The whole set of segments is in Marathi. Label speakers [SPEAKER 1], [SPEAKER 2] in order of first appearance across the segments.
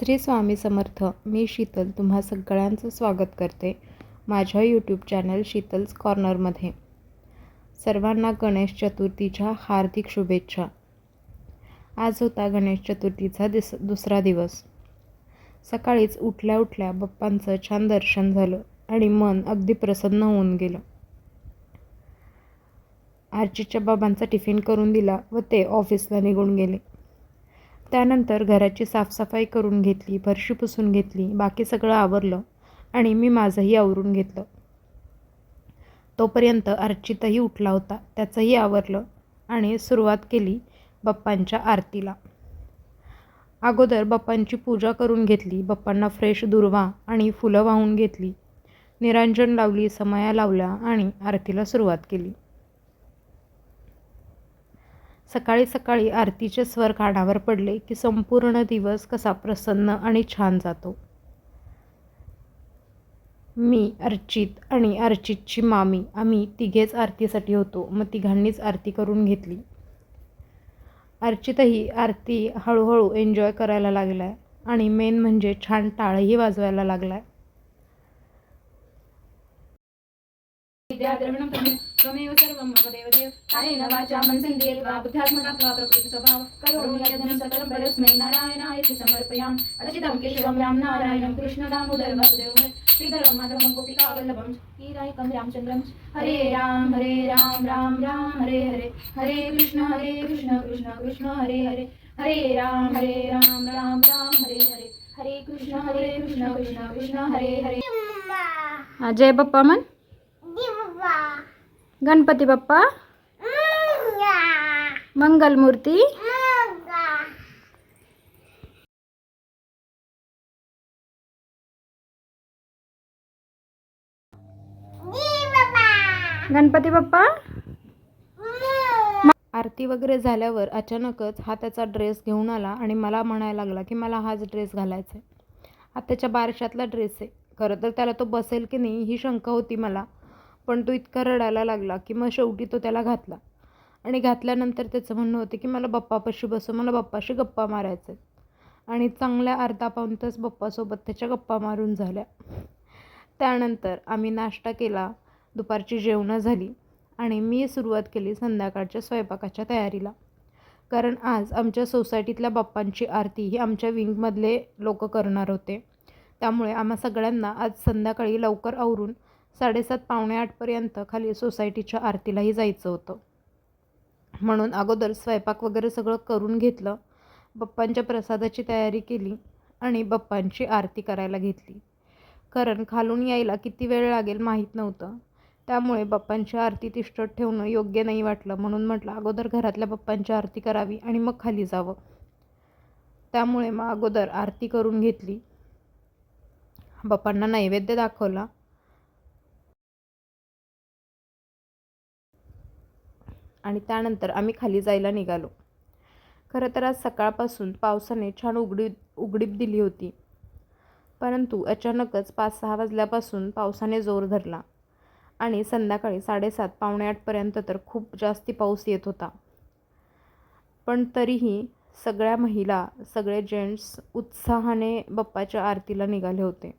[SPEAKER 1] श्री स्वामी समर्थ मी शीतल तुम्हा सगळ्यांचं स्वागत करते माझ्या यूट्यूब चॅनल शीतल्स कॉर्नरमध्ये सर्वांना गणेश चतुर्थीच्या हार्दिक शुभेच्छा. आज होता गणेश चतुर्थीचा दिस दुसरा दिवस. सकाळीच उठल्या उठल्या बाप्पांचं छान दर्शन झालं आणि मन अगदी प्रसन्न होऊन गेलं. आरचीच्या बाबांचा टिफिन करून दिला व ते ऑफिसला निघून गेले. त्यानंतर घराची साफसफाई करून घेतली फरशी पुसून घेतली बाकी सगळं आवरलं आणि मी माझंही आवरून घेतलं. तोपर्यंत अर्चितही उठला होता त्याचंही आवरलं आणि सुरुवात केली बाप्पांच्या आरतीला. अगोदर बाप्पांची पूजा करून घेतली बाप्पांना फ्रेश दुर्वा आणि फुलं वाहून घेतली निरांजन लावली समया लावल्या आणि आरतीला सुरुवात केली. सकाळी सकाळी आरतीचे स्वर कानावर पडले की संपूर्ण दिवस कसा प्रसन्न आणि छान जातो. मी अर्चित आणि अर्चितची मामी आम्ही तिघेच आरतीसाठी होतो. मग तिघांनीच आरती करून घेतली. अर्चितही आरती हळूहळू एन्जॉय करायला लागला आहे आणि मेन म्हणजे छान टाळही वाजवायला लागला आहे
[SPEAKER 2] विद्याद्रविणं त्वमेव त्वमेव सर्वं मम देवदेव। कायेन वाचा मनसेन्द्रियैर्वा बुद्ध्यात्मनात्वा प्रकृतिस्वभाव करोमि सकलं परस्मै नारायणायति समर्पयामि। अरचितं केशवं राम नारायणं कृष्णदामोदरं वासुदेवं। श्रीधरं माधवं गोपिकावल्लभं श्रीरायकं रामचन्द्रं। हरे राम हरे राम राम राम हरे हरे। हरे कृष्ण हरे कृष्ण कृष्ण कृष्ण हरे हरे। हरे राम हरे राम राम राम हरे हरे। हरे कृष्ण हरे कृष्ण कृष्ण कृष्ण हरे हरे।
[SPEAKER 1] जय बाप्पा मन। गणपती बाप्पा? मंगलमूर्ती? गणपती बाप्पा? आरती वगैरे झाल्यावर अचानकच हा त्याचा ड्रेस घेऊन आला आणि मला म्हणायला लागला की मला हाच ड्रेस घालायचा आहे. हा त्याच्या बारशातला ड्रेस आहे. खरं तर त्याला तो बसेल की नाही ही शंका होती मला. पण तो इतका रडायला लागला की मग शेवटी तो त्याला घातला. आणि घातल्यानंतर त्याचं म्हणणं होतं की मला बाप्पापाशी बसव मला बाप्पाशी गप्पा मारायचे आणि चांगल्या अर्धा पाऊन तास बाप्पासोबत त्याच्या गप्पा मारून झाल्या. त्यानंतर आम्ही नाश्ता केला दुपारची जेवणं झाली आणि मी सुरुवात केली संध्याकाळच्या स्वयंपाकाच्या तयारीला. कारण आज आमच्या सोसायटीतल्या बाप्पांची आरती ही आमच्या विंगमधले लोक करणार होते. त्यामुळे आम्हा सगळ्यांना आज संध्याकाळी लवकर आवरून साडेसात पावणे आठपर्यंत खाली सोसायटीच्या आरतीलाही जायचं होतं. म्हणून अगोदर स्वयंपाक वगैरे सगळं करून घेतलं. बप्पांच्या प्रसादाची तयारी केली आणि बप्पांची आरती करायला घेतली. कारण खालून यायला किती वेळ लागेल माहीत नव्हतं. त्यामुळे बप्पांची आरती तिष्ठत ठेवणं योग्य नाही वाटलं म्हणून म्हटलं अगोदर घरातल्या बप्पांची आरती करावी आणि मग खाली जावं. त्यामुळे मग अगोदर आरती करून घेतली. बाप्पांना नैवेद्य दाखवला. आणि त्यानंतर आम्ही खाली जायला निघालो. खरं तर आज सकाळपासून पावसाने छान उघडी उघडीप दिली होती. परंतु अचानकच पाच सहा वाजल्यापासून पावसाने जोर धरला आणि संध्याकाळी साडेसात पावणे आठपर्यंत तर खूप जास्ती पाऊस येत होता. पण तरीही सगळ्या महिला सगळे जेंट्स उत्साहाने बाप्पाच्या आरतीला निघाले होते.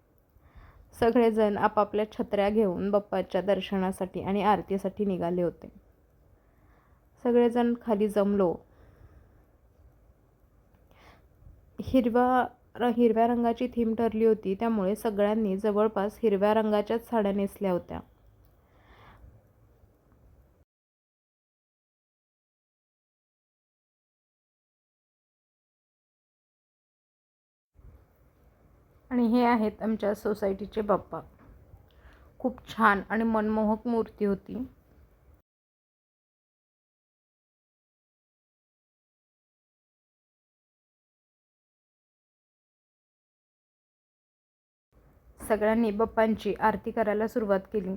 [SPEAKER 1] सगळेजण आपापल्या छत्र्या घेऊन बाप्पाच्या दर्शनासाठी आणि आरतीसाठी निघाले होते. सगळेजण खाली जमलो. हिरवा हिरव्या रंगाची थीम ठरली होती त्यामुळे सगळ्यांनी जवळपास हिरव्या रंगाच्याच साड्या नेसल्या होत्या. आणि हे आहेत आमच्या सोसायटीचे बाप्पा. खूप छान आणि मनमोहक मूर्ती होती. सगळ्यांनी बाप्पांची आरती करायला सुरुवात केली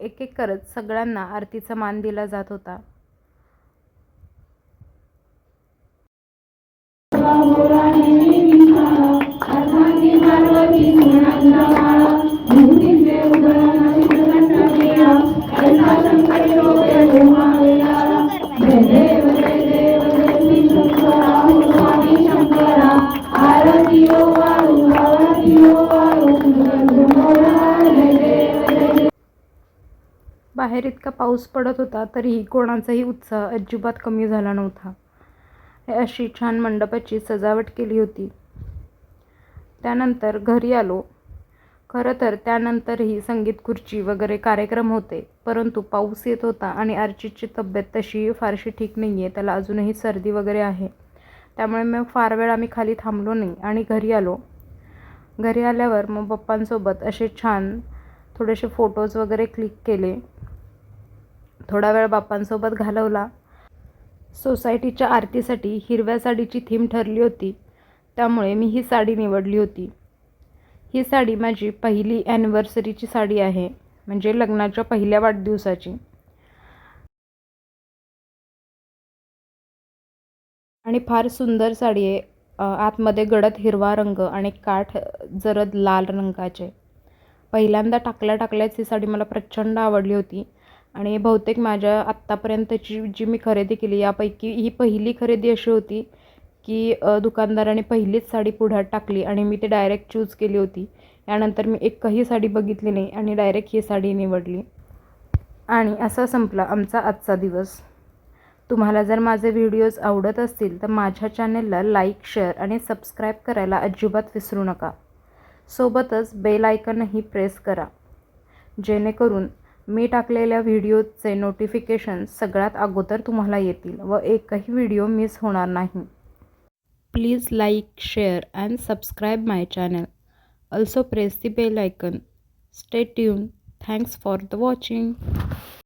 [SPEAKER 1] एक एक करत सगळ्यांना आरतीचा मान दिला जात होता बाहेर इतका पाऊस पडत होता तरीही कोणाचाही उत्साह अजिबात कमी झाला नव्हता. अशी छान मंडपाची सजावट केली होती. त्यानंतर घरी आलो. खरं तर त्यानंतरही संगीत खुर्ची वगैरे कार्यक्रम होते परंतु पाऊस येत होता आणि अर्चितची तब्येत तशी फारशी ठीक नाही आहे त्याला अजूनही सर्दी वगैरे आहे. त्यामुळे मग फार वेळ आम्ही खाली थांबलो नाही आणि घरी आलो. घरी आल्यावर मग पप्पांसोबत असे छान थोडेसे फोटोज वगैरे क्लिक केले. थोडा वेळ बाप्पांसोबत घालवला. सोसायटीच्या आरतीसाठी हिरव्या साडीची थीम ठरली होती. त्यामुळे मी ही साडी निवडली होती. ही साडी माझी पहिली ॲनिव्हर्सरीची साडी आहे म्हणजे लग्नाच्या पहिल्या वाढदिवसाची. आणि फार सुंदर साडी आहे. आतमध्ये गडद हिरवा रंग आणि काठ जरद लाल रंगाचे. पहिल्यांदा टाकल्या टाकल्याच ही साडी मला प्रचंड आवडली होती. आणि बहुतेक माझ्या आत्तापर्यंतची जी मी खरेदी केली यापैकी ही पहिली खरेदी अशी होती की दुकानदाराने पहिलीच साडी पुढ्यात टाकली आणि मी ती डायरेक्ट चूज केली होती. यानंतर मी एकही साडी बघितली नाही आणि डायरेक्ट ही साडी निवडली. आणि असा संपला आमचा आजचा दिवस. तुम्हाला जर माझे व्हिडिओज आवडत असतील तर माझ्या चॅनेलला लाईक शेअर आणि सबस्क्राईब करायला अजिबात विसरू नका. सोबतच बेल आयकनही प्रेस करा. जेणेकरून मी टाकलेल्या व्हिडिओचे नोटिफिकेशन सगळ्यात अगोदर तुम्हाला येतील व एकही व्हिडिओ मिस होणार नाही. Please like share and subscribe my channel also press the bell icon stay tune thanks for the watching